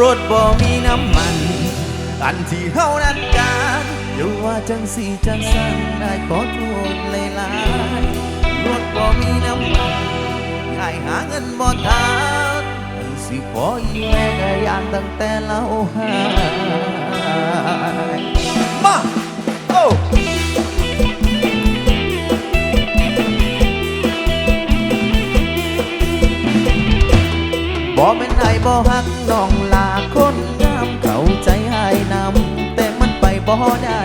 รถบ่มีน้ำมันกันที่เฮานัดกันอย่าว่าจังสีจังสันได้ขอโทษหลายๆรถบ่มีน้ำมันยายหาเงินบ่ทันสิขออีแม่ก็ยานตั้งแต่เล่าหายมาโอ้ บ่แม่นไอ้บ่ฮักน้องลาคนงามเข้าใจให้นำแต่มันไปบ่ได้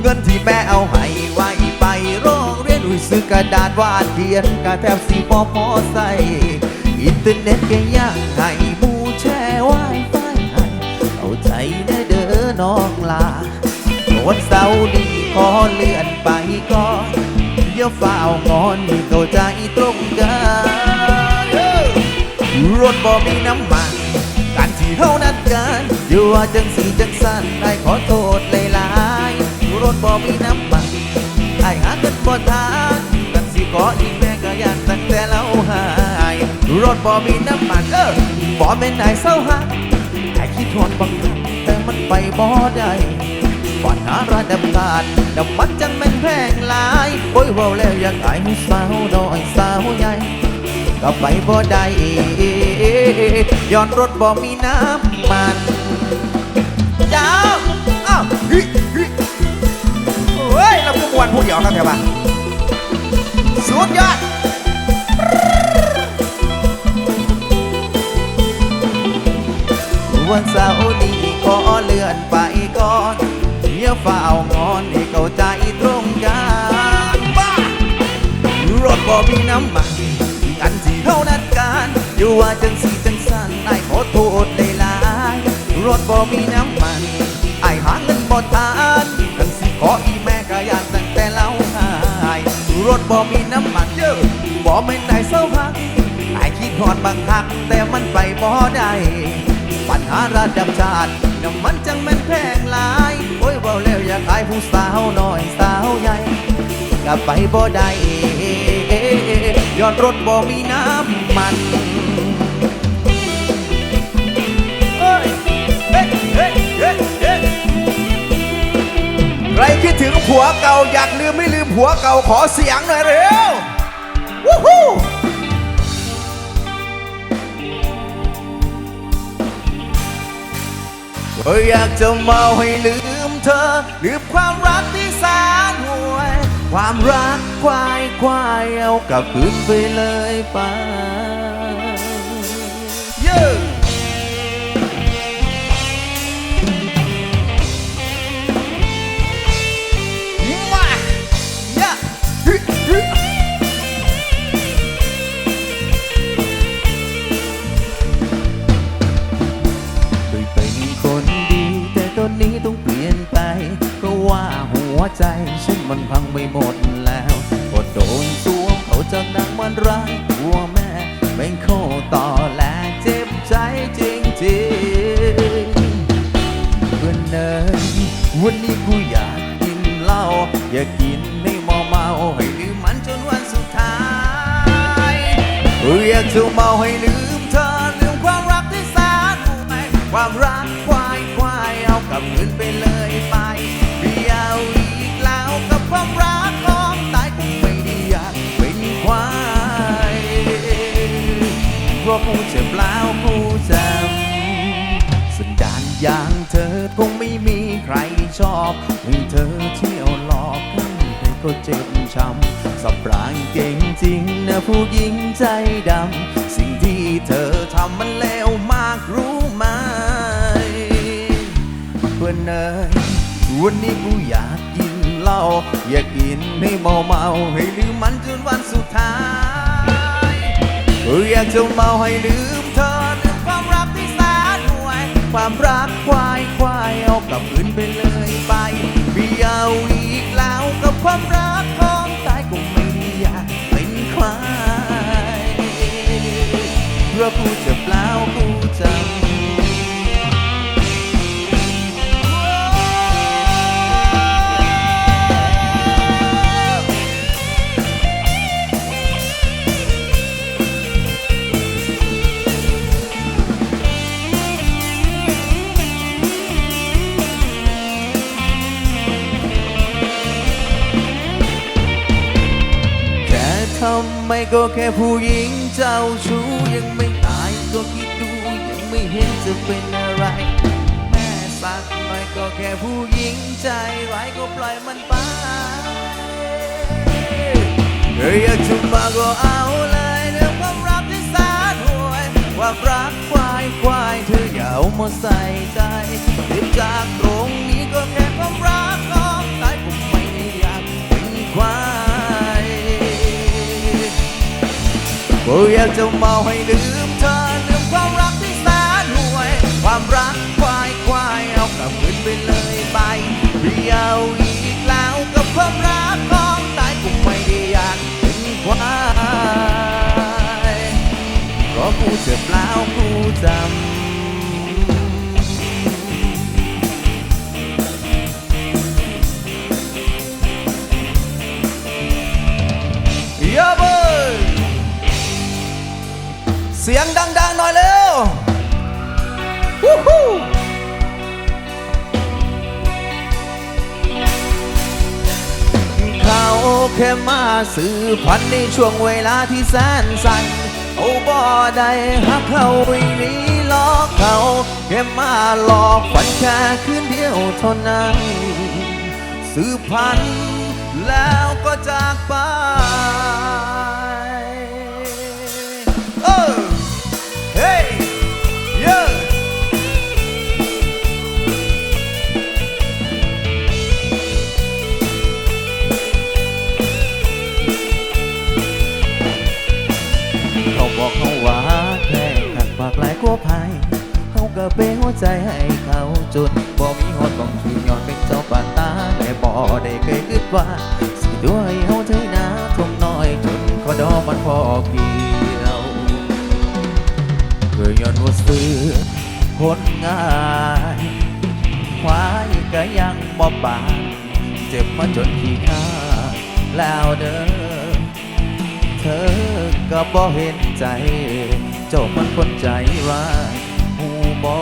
เงินที่แม่เอาให้ไว้ไปโรงเรียนด้ยซื้อกระดาษวาดเขียนก็แทบสิบ่พอใส่อินเทอร์เน็ตก็ยังให้หมูแช่ไว้ไฟให้เข้าใจได้เด้อน้องลาวันเสาร์นี้ขอเลื่อนไปก่อนอย่าฝ้าวงอนเข้าใจตรงกัน รถบ่มีน้ำมันการที่เฮานัดกันอยู่ว่าจังสีจังสันได้ขอโทษหลายๆรถบ่มีน้ำมันไอ้หาเงินบ่ทานกันสิขออีกแม่ก็ยานตั้งแต่เราหายรถบ่มีน้ำมันเออบ่แม่นนายเศร้าหักไอ้คิดทวนบังคับแต่มันไปบ่ได้ปัญหาระดับชาติน้ำมันจังแม่นแพงหลายโอ้ยว้าแล้วยังไงสาวน้อยสาวใหญ่ ก็ไปบ่ได้ย้อนรถบ่มีน้ำมันเจ้าอ้าวฮิฮิเฮ้ยเราคือมวนผู้เดียวครับแถวบ้านสุดยอดวันเสาร์นี้ขอเลื่อนไปก่อนเดี๋ยวฝ้าวงอนให้เข้าใจตรงกันบ้ารถบ่มีน้ำมันกันที่เขานัดกัน อยู่ว่าจังสีจังสันไอ้ขอโทษหลายรถบ่มีน้ำมันไอ้หาเงินบ่ทานกันสิขออีแม่กะยานตั้งแต่เล่าหายรถบ่มีน้ำมันเยอะบ่แม่ได้เศร้าพักไอ้คิดหอดบางคักแต่มันไปบ่ได้ปัญหาระดับชาติน้ำมันจังแม่นแพงหลายโอ้ยเว้าแล้วอยากขายผู้สาวน้อยสาวใหญ่กลับไปบ่ได้ย้อนรถบ่มีน้ำมัน ผัวเก่าอยากลืมไม่ลืมผัวเก่าขอเสียงหน่อยเร็ววู้ฮู้ก็อยากจะเมาให้ลืมเธอ ลืมความรักที่แสนห่วย ความรักควายควายเอากลับคืนไปเลยไป หมดแล้วก็โดนสวมเขาจากดังมันร้ายตัวแม่เป็นโคต่อแลเจ็บใจจริงๆเพื่อนเนยวันนี้กูอยากกินเหล้าอยากกินให้เมาเมาให้ลืมมันจนวันสุดท้ายอยากจะเมาให้ลืมเธอลืมความรักที่แสนห่วยความรักควายควายเอากลับคืนไปเลยไป เพราะเจ็บแล้วกูจำสันดานอย่างเธอคงไม่มีใครชอบให้เธอเที่ยวหลอกกันให้ก็เจ็บช้ำสับรางเก่งจริงนะผู้หญิงใจดำสิ่งที่เธอทำมันเลวมากรู้ไหมเพื่อนเนยวันนี้กูอยากกินเหล้าอยากกินให้เมาเมาให้ลืมมันจนวันสุดท้าย อยากจะเมาให้ลืมเธอลืมความรักที่แสนห่วย ความรักควายควายเอากลับคืนไปเลยไปไม่เอาอีกแล้วกับความรักของตายก็ไม่ได้อยากเป็นใครเพราะกูจะ อยก็แค่ผู้หญิงเจ้าชู้ยังไม่ตายก็คิดดูยังไม่เห็นจะเป็นอะไร แม่สักหน่อยก็แค่ผู้หญิงใจร้ายก็ปล่อยมันไปเธออยากจะมาก็เอาเลยเรื่องความรักที่แสนห่วยความรักควายควายเธออย่าเอามาใส่ใจเรียบจากตรงนี้ก็แค่ความรัก ก็อยากจะเมาให้ลืมเธอลืมความรักที่แสนห่วย ความรักควายควายเอากลับคืนไปเลยไปเรียวอีกแล้วกับความรักของตายกูไม่ได้อยากเป็นควายเพราะกูเจ็บแล้วกูจำ แค่มาสื่อพันในช่วงเวลาที่แสนสั้นเอาบ่ได้หักเขาอีนีหลอกเขาแค่มาหลอกฝันแค่คืนเดียวเท่านั้นสื่อพันแล้วก็จากไป ใจให้เขาจนบ่มีหอดต้องชื่นยอนเป็นเจ้าปานตาแต่บ่ได้เคยคิดว่า สิด้วยเฮาเธอนะทมน้อยจนขอดอมันพอเกี่ยวเพื่อย้อนว่าซื้อคนง่ายควายก็ยังบ่ปานเจ็บมาจนขี้ข้าแล้วเด้อเธอก็บ่เห็นใจ เจ้ามันคนใจร้าย หูบอ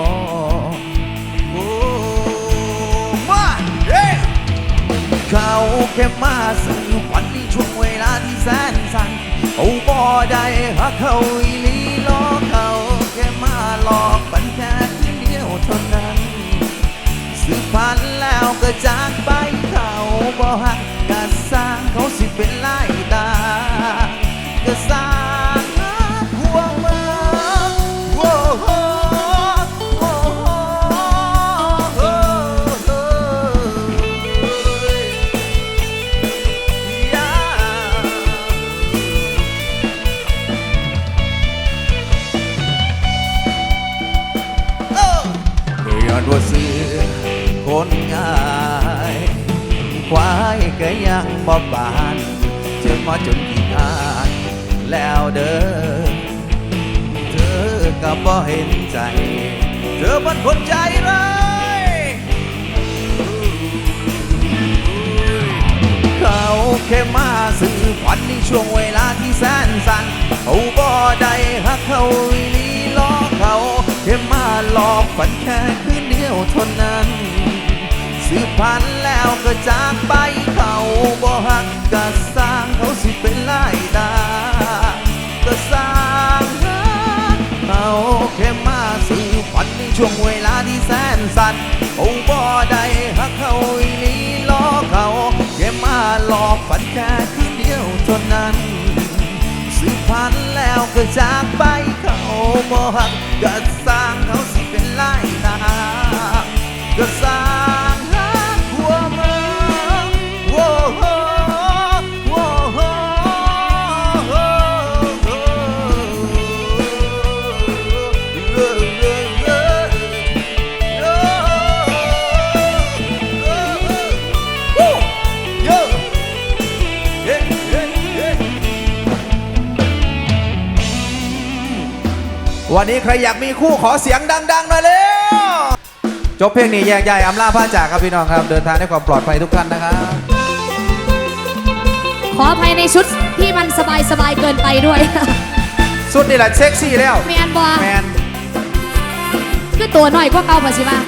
โอ้มาเฮ้เขาแค่มาสื่อฝันในช่วงเวลาที่แสนสั้นเอาบ่ได้หักเขาอีลีหลอกเขาแค่มาหลอกฝันแค่คืนเดียวเท่านั้นสืบพันแล้วก็จากไปเขาบ่หักก็สร้างเขาสิเป็นลาย ก็ยังบ่บานเจอมาจนกี่งานแล้วเด้อเธอก็บ่เห็นใจ เธอมันคนใจร้ายเขาแค่มาสื่อฝันในช่วงเวลาที่แสนสั้นเขาบ่ได้หักเขาอีลีหลอเขาแค่มาหลอกฝันแค่คืนเดียวเท่านั้น สืบพันแล้วก็จากไปเขาบ่หักก็สร้างเขาสิเป็นลายตาก็สร้างเขาแค่มาสื่อฝันในช่วงเวลาที่แสนสั้นเขาบ่ได้หักเขาอีลีหลอเขาแค่มาหลอกฝันแค่คืนเดียวเท่านั้นสืบพันแล้วก็จากไปเขาบ่หักก็ ครอยากมีคู่ขอเสียงดังๆหน่อยเร็วจบเพลงนี้แยกย้ายอำลาพระจากครับพี่น้องครับ เดินทางด้วยความปลอดภัยทุกท่านนะครับขออภัยในชุดที่มันสบายสบายๆเกินไปด้วย สุดนี่แหละเซ็กซี่แล้ว แมนบอแมนคือตัวหน่อยกว่าเก่าป่ะสิมา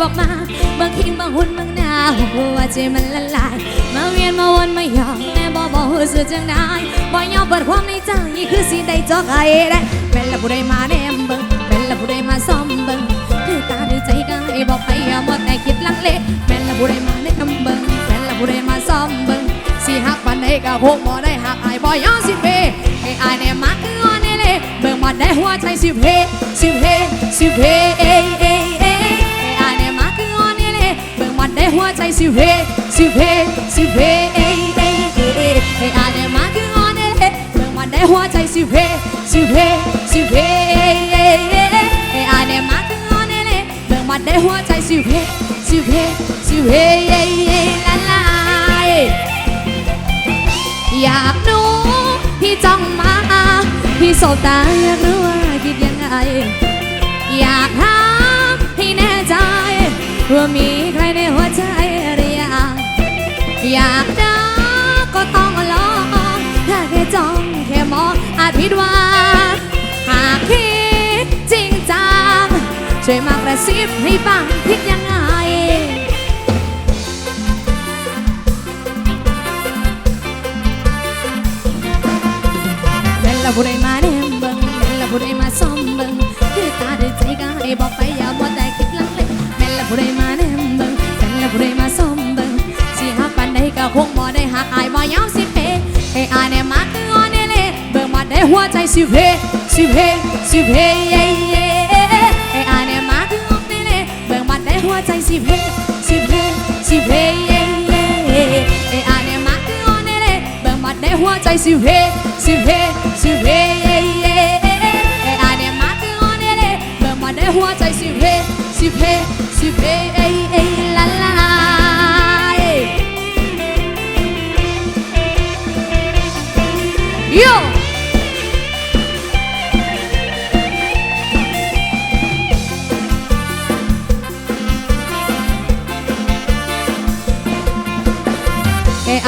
บอกมาบางทีบางหุ่นบางหน้าหัวใจมันละลาย มาเวียนมาวนมาหยอกแม่บอกบอกรู้สึกจังได้บ่ยอมเปิดความในใจนี่คือสิได้จอกไอ้ได้เป็นละผู้ใดมาแนมเบิ่งเป็นละผู้ใดมาซ่อมเบิ่งคือตาดูใจก็ให้บอกไปอย่ามัวแต่คิดลังเลเป็นละผู้ใดมาแนมเบิ่งเป็นละผู้ใดมาซ่อมเบิ่งสิหักปันใดก็คงบ่ได้หักไอ้ายบ่ยอมสิเปให้ไอายแน่มาคืออ่อนแน่เลยเบิ่งมาได้หัวใจสิเพสิเพสิเพ เบิ่หัวใจสิเพสิเพสิเพเอ้ยเอ้ยเอ้ยเอ้ยให้อายแน่มาคืออ่อนน่เลยเบิ่งมาได้หัวใจสิเพสิเพสิเพเอ้ยเอ้ยเอ้ยให้อายแน่มาคืออ่อนน่เลยเบิ่งมาได้หัวใจสิเพสิเพสิเพเอ้เอ้ลาลาอยากรู้พี่จ้องมาพี่สบตาอยากรู้ว่าคิดยังไงอยากถา ว่ามีใครในหัวใจหรือยังอยากได้ก็ต้องลองถ้าแค่จ้องแค่มองอาจผิดหวังหากคิดจริงจังช่วยมากระซิบให้ฟังคิดยังไง ได้หัวใจสิเพสิเพสิเพเย่เย่ให้อายแน่มาคืออ่อนแน่เลยเบิงมาได้หัวใจสิเพสิเพสิเพเย่เย่ให้อายแน่มาคืออ่อนแน่เลยเบิงมาได้หัวใจสิเพสิเพสิเพเย่เย่ให้อายแน่มาคืออ่อนแน่เลยเบิงมาได้หัวใจสิเพสิเพสิเพเอ้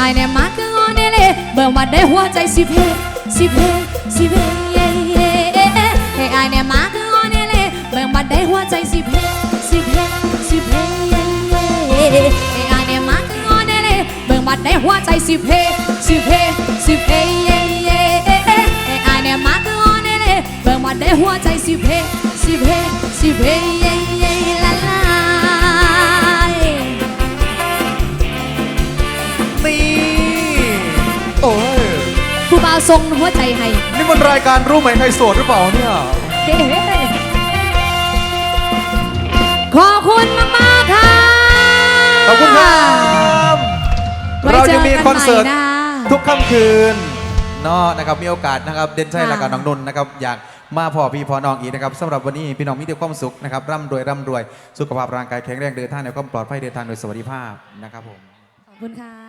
ายเนี่ยมาคืออ่อนแน่เลยเบิ่งมาได้หัวใจสิเพสิเพสิเพเย่เย่แค่อายเนี่ยมาคืออ่อนแน่เลยเบิ่งมาได้หัวใจสิเพสิเพสิเพเย่เย่แค่อายเนี่ยมาคืออ่อนแน่เลยเบิ่งมาได้หัวใจสิเพสิเพสิเพเย่เย่แค่อายเนี่ยมาคืออ่อนแน่เลยเบิ่งมาได้หัวใจสิเพสิเพสิเพเย่ ทรงหัวใจให้นี่มันรายการรู้ไหมใครโสดหรือเปล่าเนี่ยเฮ้ขอบคุณมากมากๆค่ะขอบคุณครับไว้เราเจยังมีกัคอนเสิร์ต ใหม่นะทุกค่ำคืนเนาะนะครับมีโอกาสนะครับเด่นชัยค่ะ และกับน้องนนท์นะครับอยากมาพ่อพี่พ่อน้องอีกนะครับสำหรับวันนี้พี่น้องมีแต่ความสุขนะครับร่ำรวยร่ำรวย สุขภาพร่างกายแข็งแรงเดินทางในความปลอดภัยเดินทางโดยสวัสดิภาพนะครับผม ขอบคุณค่ะ